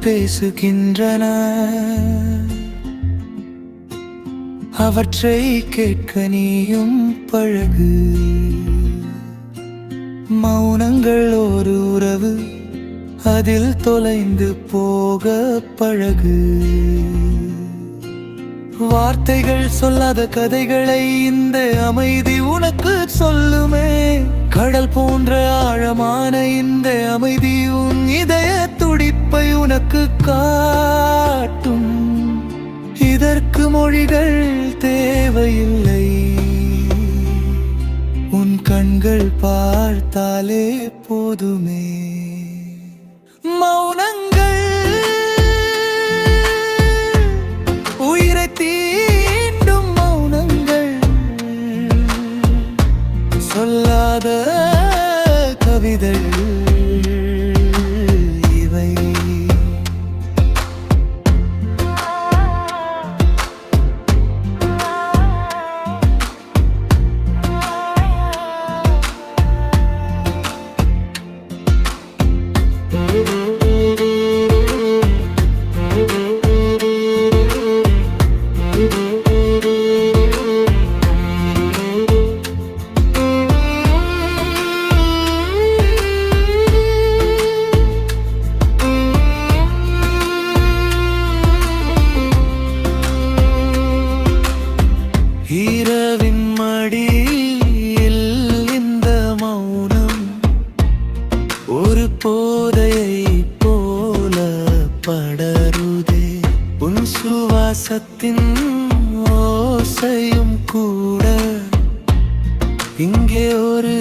பேசுகின்றன. அவற்றை கேட்க நீயும் பழகு. மௌனங்கள் ஒரு உறவு அதில் தொலைந்து போக பழகு. வார்த்தைகள் சொல்லாத கதைகளை இந்த அமைதி உனக்கு சொல்லுமே. கடல் போன்ற ஆழமான இந்த அமைதி உன் இதய அன்பை உனக்கு காட்டும். இதற்கு மொழிகள் தேவையில்லை. உன் கண்கள் பார்த்தாலே போதும். சுவாசத்தின் ஓசையும் கூட இங்கே ஒரு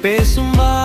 பேசும் வார்த்தைகள்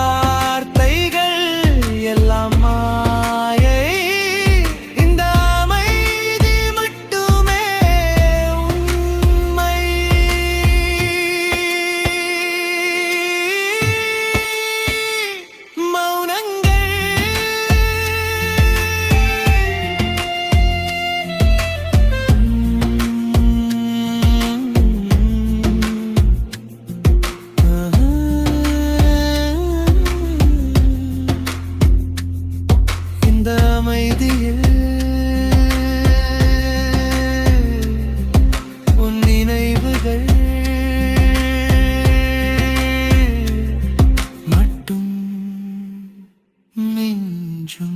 成